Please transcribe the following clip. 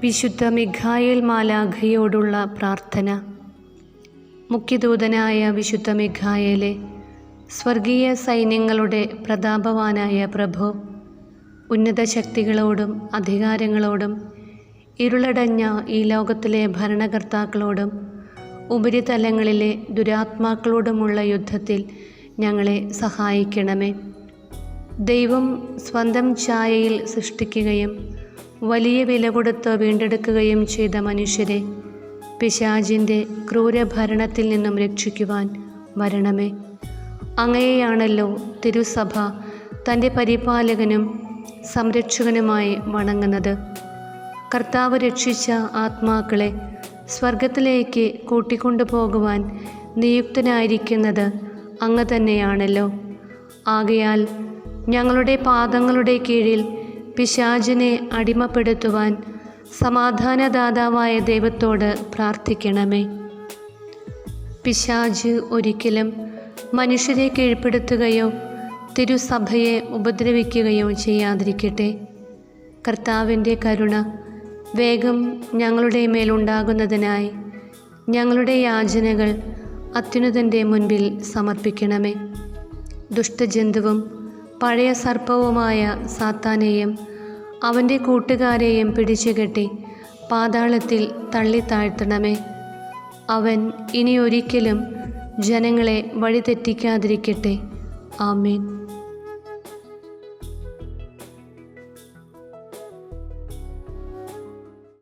വിശുദ്ധ മിഖായേൽ മാലാഖയോടുള്ള പ്രാർത്ഥന. മുഖ്യദൂതനായ വിശുദ്ധ മിഖായേലെ സ്വർഗീയ സൈന്യങ്ങളുടെ പ്രതാപവാനായ പ്രഭു ഉന്നത ശക്തികളോടും അധികാരങ്ങളോടും ഇരുളടഞ്ഞ ഈ ലോകത്തിലെ ഭരണകർത്താക്കളോടും ഉപരിതലങ്ങളിലെ ദുരാത്മാക്കളോടുമുള്ള യുദ്ധത്തിൽ ഞങ്ങളെ സഹായിക്കണമേ. ദൈവം സ്വന്തം ഛായയിൽ സൃഷ്ടിക്കുകയും വലിയ വില കൊടുത്ത് വീണ്ടെടുക്കുകയും ചെയ്ത മനുഷ്യരെ പിശാചിന്റെ ക്രൂരഭരണത്തിൽ നിന്നും രക്ഷിക്കുവാൻ വരണമേ. അങ്ങയെയാണല്ലോ തിരുസഭ തന്റെ പരിപാലകനും സംരക്ഷകനുമായി വണങ്ങുന്നത്. കർത്താവ് രക്ഷിച്ച ആത്മാക്കളെ സ്വർഗത്തിലേക്ക് കൂട്ടിക്കൊണ്ടുപോകുവാൻ നിയുക്തനായിരിക്കുന്നത് അങ്ങ് തന്നെയാണല്ലോ. ആകയാൽ ഞങ്ങളുടെ പാദങ്ങളുടെ കീഴിൽ പിശാചിനെ അടിമപ്പെടുത്തുവാൻ സമാധാനദാതാവായ ദൈവത്തോട് പ്രാർത്ഥിക്കണമേ. പിശാജ് ഒരിക്കലും മനുഷ്യരെ കീഴ്പ്പെടുത്തുകയോ തിരുസഭയെ ഉപദ്രവിക്കുകയോ ചെയ്യാതിരിക്കട്ടെ. കർത്താവിന്റെ കരുണ വേഗം ഞങ്ങളുടെ മേലുണ്ടാകുന്നതിനായി ഞങ്ങളുടെ യാചനകൾ അത്യുന്നതന്റെ മുൻപിൽ സമർപ്പിക്കണമേ. ദുഷ്ടജന്തുവും പഴയ സർപ്പവുമായ സാത്താനെയും അവന്റെ കൂട്ടുകാരെയും പിടിച്ചുകെട്ടി പാതാളത്തിൽ തള്ളിത്താഴ്ത്തണമേ അവൻ ഇനി ഒരിക്കലും ജനങ്ങളെ വഴിതെറ്റിക്കാതിരിക്കട്ടെ. ആമേൻ.